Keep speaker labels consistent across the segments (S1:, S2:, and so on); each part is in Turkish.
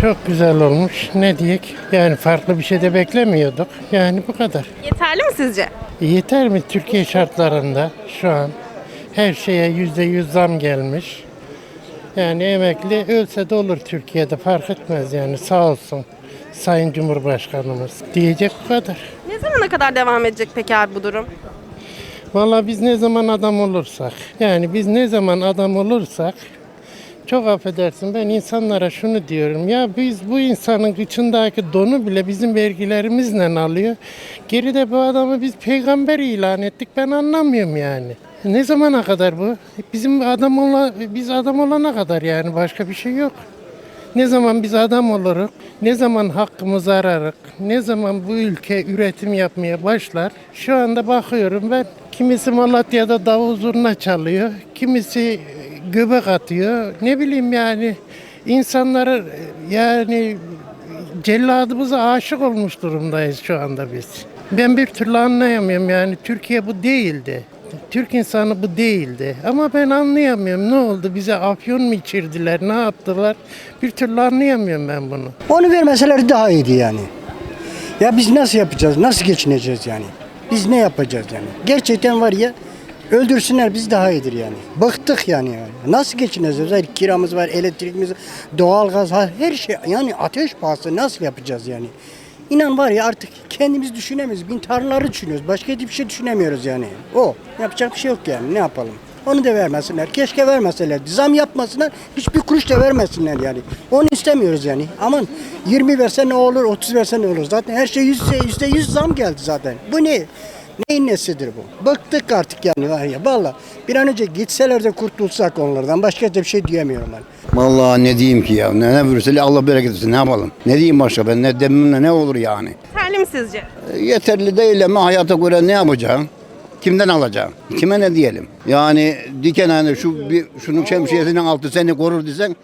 S1: Çok güzel olmuş. Ne diyek? Yani farklı bir şey de beklemiyorduk. Yani bu kadar.
S2: Yeterli mi sizce?
S1: Yeter mi Türkiye şartlarında şu an? Her şeye yüzde yüz zam gelmiş. Yani emekli ölse de olur Türkiye'de fark etmez yani sağ olsun Sayın Cumhurbaşkanımız. Diyecek bu kadar.
S2: Ne zamana kadar devam edecek peki abi bu durum?
S1: Vallahi biz ne zaman adam olursak, yani biz ne zaman adam olursak, çok affedersin ben insanlara şunu diyorum ya biz bu insanın içindeki donu bile bizim vergilerimizle alıyor. Geride bu adamı biz peygamber ilan ettik ben anlamıyorum yani. Ne zamana kadar bu? Bizim adam ola, biz adam olana kadar yani başka bir şey yok. Ne zaman biz adam oluruz, ne zaman hakkımızı ararız, ne zaman bu ülke üretim yapmaya başlar. Şu anda bakıyorum ben, kimisi Malatya'da davul zurna çalıyor, kimisi göbek atıyor. Ne bileyim yani insanları yani celladımıza aşık olmuş durumdayız şu anda biz. Ben bir türlü anlayamıyorum yani Türkiye bu değildi. Türk insanı bu değildi. Ama ben anlayamıyorum. Ne oldu? Bize afyon mu içirdiler? Ne yaptılar? Bir türlü anlayamıyorum ben bunu.
S3: Onu vermeseler daha iyiydi yani. Ya biz nasıl yapacağız? Nasıl geçineceğiz yani? Biz ne yapacağız yani? Gerçekten var ya öldürsünler biz daha iyidir yani. Bıktık yani. Nasıl geçineceğiz? Hayır, kiramız var, elektriğimiz, doğalgaz var, her şey. Yani ateş pahası nasıl yapacağız yani? İnan var ya artık kendimiz düşünemiyoruz. Bin tarlaları düşünüyoruz. Başka hiçbir şey düşünemiyoruz yani. O. Yapacak bir şey yok yani. Ne yapalım? Onu da vermesinler. Keşke vermeseler. Zam yapmasınlar. Hiçbir kuruş da vermesinler yani. Onu istemiyoruz yani. Aman 20 verse ne olur, 30 verse ne olur? Zaten her şey yüzde yüzde yüz zam geldi zaten. Bu ne? Neyin nesidir bu? Bıktık artık yani var ya. Valla bir an önce gitseler de kurtulsak onlardan. Başka da bir şey diyemiyorum ben.
S4: Vallahi ne diyeyim ki ya. Ne, ne verirse Allah bereket versin. Ne yapalım? Ne diyeyim başka ben? Ne demimle ne olur yani?
S2: Yeterli mi sizce?
S4: E, Yeterli değil ama hayata göre ne yapacağım? Kimden alacağım? Kime ne diyelim? Yani diken hani şu bir şunun şemsiyesinin altı seni korur desen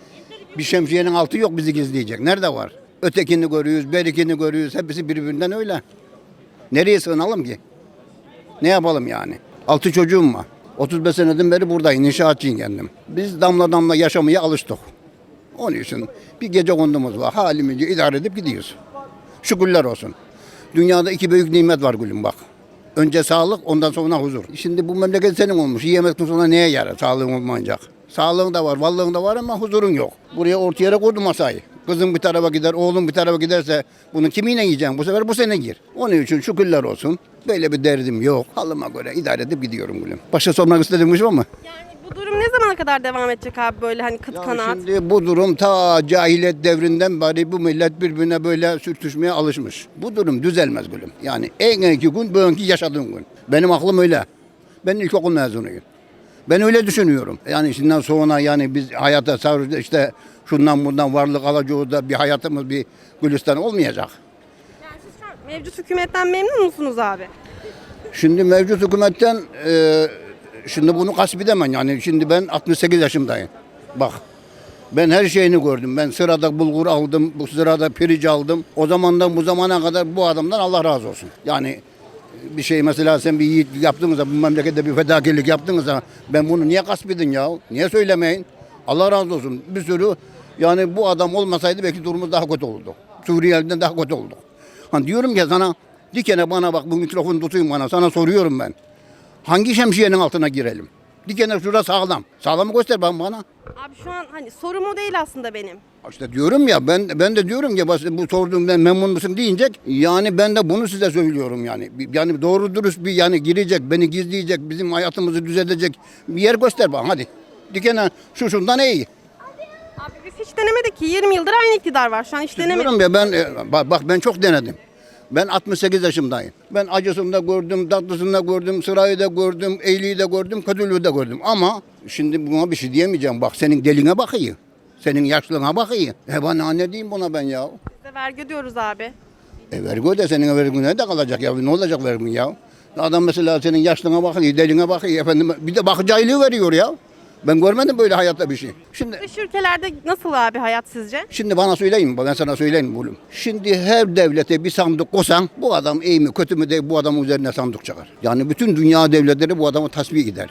S4: bir şemsiyenin altı yok bizi gizleyecek. Nerede var? Ötekini görüyoruz, berikini görüyoruz. Hepsi birbirinden öyle. Nereye sığınalım ki? Ne yapalım yani? Altı çocuğum var. 35 seneden beri buradayım. İnşaatçıyım kendim. Biz damla damla yaşamaya alıştık. Onun için bir gece kondumuz var. Halimizi idare edip gidiyoruz. Şükürler olsun. Dünyada iki büyük nimet var gülüm bak. Önce sağlık ondan sonra huzur. Şimdi bu memleket senin olmuş. Yiyemekten sonra neye yarar sağlığın olmayacak? Sağlığın da var, varlığın da var ama huzurun yok. Buraya ortaya yere koydum masayı. Kızım bir tarafa gider, oğlum bir tarafa giderse bunu kiminle yiyeceğim? Bu sefer bu sene gir. Onun için şükürler olsun. Böyle bir derdim yok. Halıma göre idare edip gidiyorum gülüm. Başka sormak istediğim şey var mı?
S2: Yani bu durum ne zamana kadar devam edecek abi böyle hani kıt
S4: Ya
S2: kanaat?
S4: Şimdi bu durum ta cahiliyet devrinden beri bu millet birbirine böyle sürtüşmeye alışmış. Bu durum düzelmez gülüm. Yani en iki gün bugünkü yaşadığın gün. Benim aklım öyle. Ben ilkokul mezunuyum. Ben öyle düşünüyorum. Yani şimdiden sonra yani biz hayata sarhoş işte şundan bundan varlık alacağız da bir hayatımız bir gülistan olmayacak.
S2: Yani siz şu an mevcut hükümetten memnun musunuz abi?
S4: Şimdi mevcut hükümetten e, şimdi bunu kasp edemem yani şimdi ben 68 yaşındayım. Bak ben her şeyini gördüm. Ben sırada bulgur aldım, bu sırada pirinç aldım. O zamandan bu zamana kadar bu adamdan Allah razı olsun. Yani bir şey mesela sen bir yiğitlik yaptığınızda bu memlekette bir fedakarlık yaptığınızda ben bunu niye gasp edin ya? Niye söylemeyin? Allah razı olsun. Bir sürü yani bu adam olmasaydı belki durumumuz daha kötü olurdu. Suriyeli'den daha kötü olduk. Hani diyorum ki sana dikene bana bak bu mikrofonu tutayım bana sana soruyorum ben. Hangi şemsiyenin altına girelim? Dikene şurada sağlam. Sağlamı göster bana bana.
S2: Abi şu an hani sorum o değil aslında benim.
S4: İşte diyorum ya ben ben de diyorum ki bas- bu sorduğumdan memnun musun deyince yani ben de bunu size söylüyorum yani. Yani doğru dürüst bir yani girecek, beni gizleyecek, bizim hayatımızı düzelecek bir yer göster bana hadi. Dikene şu şundan iyi.
S2: Denemedik ki 20 yıldır aynı iktidar var şu an hiç denemedik.
S4: Diyorum ya ben e, bak, bak ben çok denedim. Ben 68 yaşındayım. Ben acısını da gördüm, tatlısını da gördüm, sırayı da gördüm, iyiliği de gördüm, kötülüğü de gördüm. Ama şimdi buna bir şey diyemeyeceğim. Bak senin deline bakıyor. Senin yaşlığına bakıyor. E bana ne diyeyim buna ben ya?
S2: Biz de vergi ödüyoruz abi.
S4: E vergi öde senin vergin ne de kalacak ya? Ne olacak vergin ya? Adam mesela senin yaşlığına bakıyor, deline bakıyor efendim. Bir de bakıcı aylığı veriyor ya. Ben görmedim böyle hayatta bir şey. Şimdi
S2: Dış ülkelerde nasıl abi hayat sizce?
S4: Şimdi bana söyleyin, ben sana söyleyeyim oğlum. Şimdi her devlete bir sandık koysan bu adam iyi mi kötü mü değil bu adamın üzerine sandık çıkar. Yani bütün dünya devletleri bu adamı tasbih eder.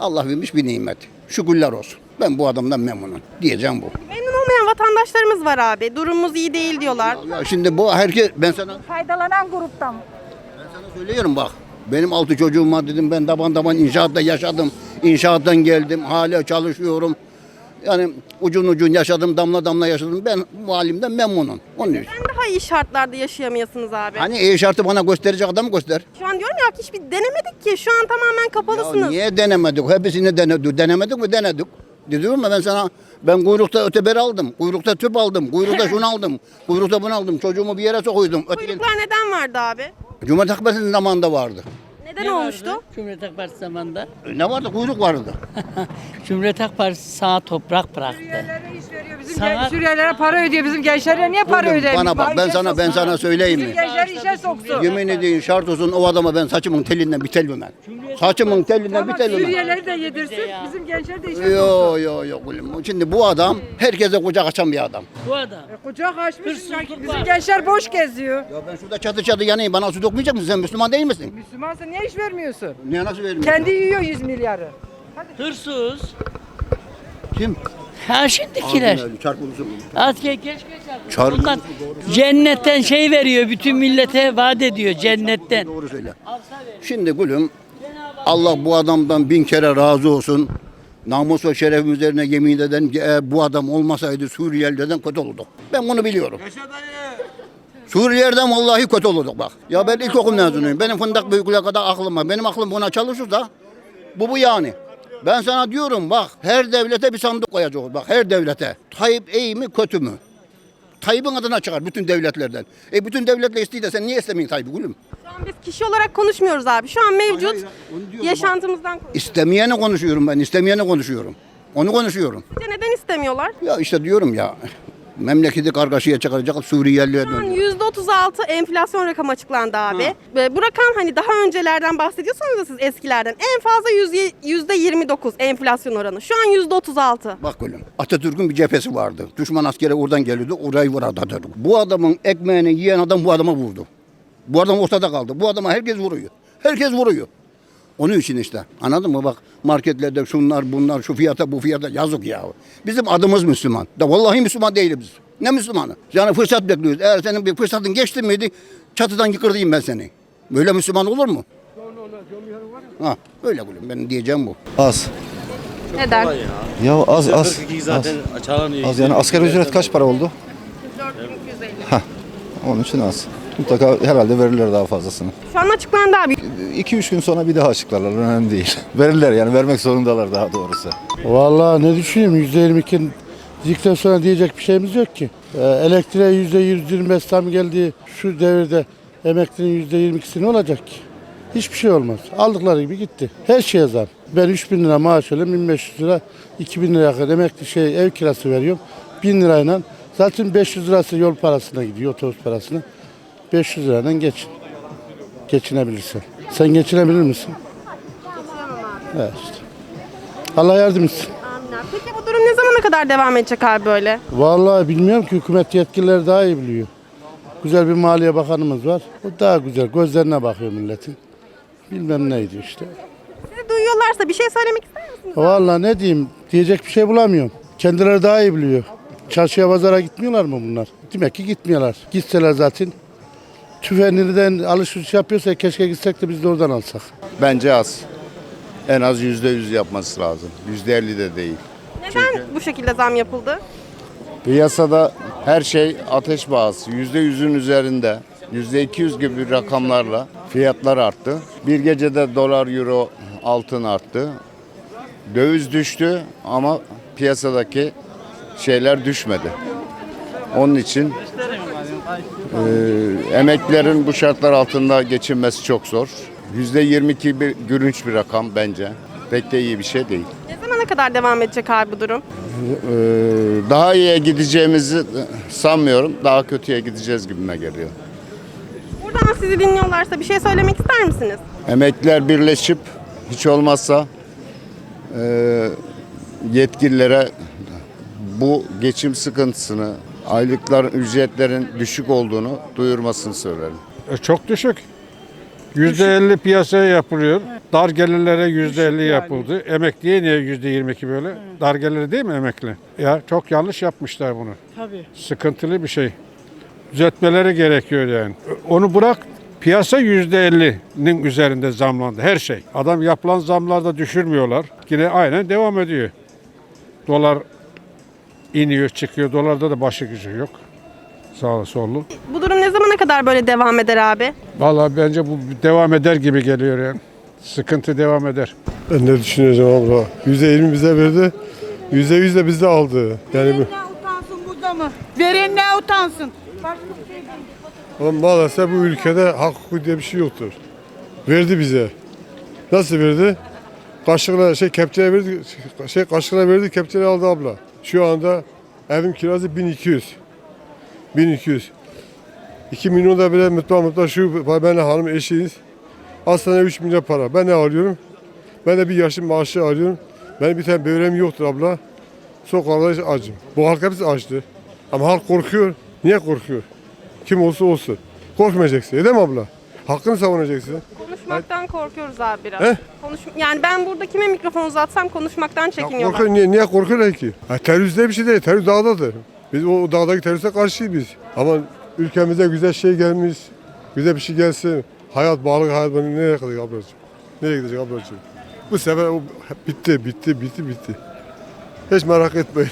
S4: Allah vermiş bir nimet. Şükürler olsun. Ben bu adamdan memnunum. Diyeceğim bu.
S2: Memnun olmayan vatandaşlarımız var abi. Durumumuz iyi değil diyorlar.
S4: Ya şimdi bu herkes ben sana
S5: Faydalanan gruptan.
S4: sana söylüyorum bak. Benim altı çocuğum var dedim ben taban taban inşaatta yaşadım. İnşaattan geldim hala çalışıyorum. Yani ucun ucun yaşadım damla damla yaşadım. Ben bu halimden memnunum. Onun için.
S2: Neden daha iyi şartlarda yaşayamayasınız abi?
S4: Hani E şartı bana gösterecek adamı göster.
S2: Şu an diyorum ya hiçbir denemedik ki. Şu an tamamen
S4: Ya
S2: kapalısınız.
S4: niye denemedik? Hepsini denedik. Denemedik mi? Denedik. Diyorum ya ben sana ben kuyrukta öteber aldım. Kuyrukta tüp aldım. Kuyrukta şunu aldım. Kuyrukta bunu aldım. Çocuğumu bir yere sokuydum.
S2: Kuyruklar neden vardı abi?
S4: Cumhuriyet Halk Partisi'nin zamanında vardı.
S2: Neden
S6: Ne
S2: olmuştu?
S6: vardı Cumhuriyet Halk Partisi zamanında.
S4: Ne vardı? Kuyruk vardı.
S6: Cumhuriyet Halk Partisi sana toprak bıraktı.
S5: Bizim
S6: Sana-
S5: gen- Suriyelilere para ödüyor. Bizim gençlere niye para ödüyor?
S4: bana bak ben sana ben sana söyleyeyim
S5: Bizim
S4: mi?
S5: gençler işe soksun.
S4: Yemin edeyim şart olsun o adama ben saçımın telinden bir tel vermem. Saçımın telinden bir
S5: Tamam
S4: tel vermem.
S5: Suriyelileri de yedirsin. Bizim gençler de işe soksun.
S4: Yo yo yo gülüm. Şimdi bu adam herkese kucak açan bir adam.
S6: Bu adam.
S5: Kucak açmış. Bizim gençler boş geziyor.
S4: Ya ben şurada çatı çatı yanayım bana su dökmeyecek misin? Sen Müslüman değil misin?
S5: Müslümansa niye iş vermiyorsun?
S4: Niye nasıl vermiyorsun?
S5: Kendi yiyor 100 milyarı.
S6: Hırsız.
S4: Kim?
S6: Ha şimdikiler.
S4: Çarpılsın.
S6: Az ke keşke
S4: Çarpı-
S6: çarpı. Bunlar cennetten şey veriyor. Bütün millete vaat ediyor cennetten.
S4: Doğru söyle. Şimdi gülüm Allah bu adamdan bin kere razı olsun. Namus ve şerefim üzerine yemin ederim ki eğer bu adam olmasaydı Suriyelilerden kötü olurduk. Ben bunu biliyorum. Suriyelilerden vallahi kötü olurduk bak. Ya ben ilkokul mezunuyum. Benim fındık büyüklüğe kadar aklım var. Benim aklım buna çalışırsa bu bu yani. Ben sana diyorum bak her devlete bir sandık koyacağız. Bak her devlete. Tayyip iyi mi kötü mü? Tayyip'in adına çıkar bütün devletlerden. E bütün devletler istiyor da sen niye istemiyorsun Tayyip'i gülüm?
S2: Şu an biz kişi olarak konuşmuyoruz abi. Şu an mevcut
S4: Hayır, hayır, onu diyorum
S2: yaşantımızdan konuşuyoruz.
S4: İstemeyeni konuşuyorum ben, istemeyeni konuşuyorum. Onu konuşuyorum.
S2: Sizce Neden istemiyorlar?
S4: Ya işte diyorum ya, memleketi kargaşaya çıkaracak
S2: an
S4: döndü.
S2: %36 enflasyon rakamı açıklandı abi. Ve bu rakam hani daha öncelerden bahsediyorsanız da siz eskilerden en fazla yüz- %29 enflasyon oranı. Şu an %36.
S4: Bak gülüm, Atatürk'ün bir cephesi vardı. Düşman askeri oradan geliyordu, orayı vurdu Atatürk. Bu adamın ekmeğini yiyen adam bu adama vurdu. Bu adam ortada kaldı. Bu adama herkes vuruyor. Herkes vuruyor. Onun için işte. Anladın mı? Bak marketlerde şunlar bunlar şu fiyata bu fiyata yazık ya. Bizim adımız Müslüman. Da vallahi Müslüman değiliz biz. Ne Müslümanı? Yani fırsat bekliyoruz. Eğer senin bir fırsatın geçti miydi çatıdan yıkırdayım ben seni. Böyle Müslüman olur mu? Ha, öyle gülüm. Benim diyeceğim bu.
S7: Az.
S2: Neden?
S7: Ya az az.
S8: 42 zaten çalanıyor.
S7: Az yani asgari ücret kaç para oldu? Onun için az. Mutlaka herhalde verirler daha fazlasını.
S2: Şu an açıklandı abi.
S7: 2-3 gün sonra bir daha açıklarlar. Önemli değil. Verirler yani vermek zorundalar daha doğrusu.
S9: Vallahi ne düşüneyim %22 zikten sonra diyecek bir şeyimiz yok ki. Ee, elektriğe %125 zam geldi şu devirde emeklinin %22'si ne olacak ki? Hiçbir şey olmaz. Aldıkları gibi gitti. Her şeye zam. Ben 3000 lira maaş alıyorum, 1500 lira, 2000 lira kadar emekli şey ev kirası veriyorum. 1000 lirayla zaten 500 lirası yol parasına gidiyor, otobüs parasına. 500 liradan geçin. Geçinebilirsen. Sen geçinebilir misin? Evet işte. Allah yardım etsin.
S2: Amin abi. Peki bu durum ne zamana kadar devam edecek abi böyle?
S9: Vallahi bilmiyorum ki hükümet yetkilileri daha iyi biliyor. Güzel bir maliye bakanımız var. O daha güzel. Gözlerine bakıyor milletin. Bilmem neydi işte.
S2: Sizi duyuyorlarsa bir şey söylemek ister misiniz?
S9: Vallahi ne diyeyim diyecek bir şey bulamıyorum. Kendileri daha iyi biliyor. Çarşıya pazara gitmiyorlar mı bunlar? Demek ki gitmiyorlar. Gitseler zaten tüfeğinden alışveriş yapıyorsa keşke gitsek de biz de oradan alsak.
S10: Bence az. En az yüzde yüz yapması lazım. Yüzde elli de değil.
S2: Neden bu şekilde zam yapıldı?
S10: Piyasada her şey ateş bağısı. Yüzde yüzün üzerinde. Yüzde iki yüz gibi rakamlarla fiyatlar arttı. Bir gecede dolar, euro, altın arttı. Döviz düştü ama piyasadaki şeyler düşmedi. Onun için e, emeklilerin bu şartlar altında geçinmesi çok zor. Yüzde yirmi iki bir gülünç bir rakam bence. Pek de iyi bir şey değil.
S2: Ne zamana kadar devam edecek abi bu durum?
S10: Ee, daha iyiye gideceğimizi sanmıyorum. Daha kötüye gideceğiz gibime geliyor.
S2: Buradan sizi dinliyorlarsa bir şey söylemek ister misiniz?
S10: Emekliler birleşip hiç olmazsa e, yetkililere bu geçim sıkıntısını, aylıkların, ücretlerin düşük olduğunu duyurmasını söylerim.
S11: E, Çok düşük. %50 piyasaya yapılıyor. Dar gelirlere %50 yapıldı. Emekliye niye %22 böyle? Dar geliri değil mi emekli? Ya çok yanlış yapmışlar bunu.
S1: Tabii.
S11: Sıkıntılı bir şey. Düzeltmeleri gerekiyor yani. Onu bırak piyasa %50'nin üzerinde zamlandı her şey. Adam yapılan zamlarda düşürmüyorlar. Yine aynen devam ediyor. Dolar iniyor çıkıyor. Dolarda da başı gücü yok. Sağlı sollu.
S2: Bu durum ne zamana kadar böyle devam eder abi?
S11: Vallahi bence bu devam eder gibi geliyor yani. Sıkıntı devam eder.
S12: Ben ne düşüneceğim abla? Yüzde yirmi bize verdi. Yüzde yüz de bizde aldı. Yani bu,
S5: utansın burada mı? Veren ne utansın?
S12: ama maalesef bu ülkede hak hukuku diye bir şey yoktur. Verdi bize. Nasıl verdi? Kaşıkla şey kepçeye verdi, şey kaşıkla verdi, kepçeyle aldı abla. Şu anda evim kirası 1200. 1200. 2 milyon da bile mutlu mutlu şu benle hanım eşiyiz. Aslında 3 milyon para. Ben ne alıyorum? Ben de bir yaşım maaşı alıyorum. Benim bir tane böreğim yoktur abla. Sokaklarda acım. Bu halk hepsi açtı. Ama halk korkuyor. Niye korkuyor? Kim olsa olsun. Korkmayacaksın. Değil mi abla? Hakkını savunacaksın.
S2: Konuşmaktan korkuyoruz abi biraz.
S12: He?
S2: Konuş yani ben burada kime mikrofon uzatsam konuşmaktan çekiniyorlar.
S12: korkuyor, niye, niye korkuyorlar ki? Ha, terörist diye bir şey değil. Terörist dağdadır. Biz o dağdaki teröriste karşıyız biz. Ama ülkemize güzel şey gelmiş. Güzel bir şey gelsin. Hayat, bağlı hayat bana nereye kadar ablacığım? Nereye gidecek ablacığım? Bu sefer o bitti, bitti, bitti, bitti. Hiç merak etmeyin.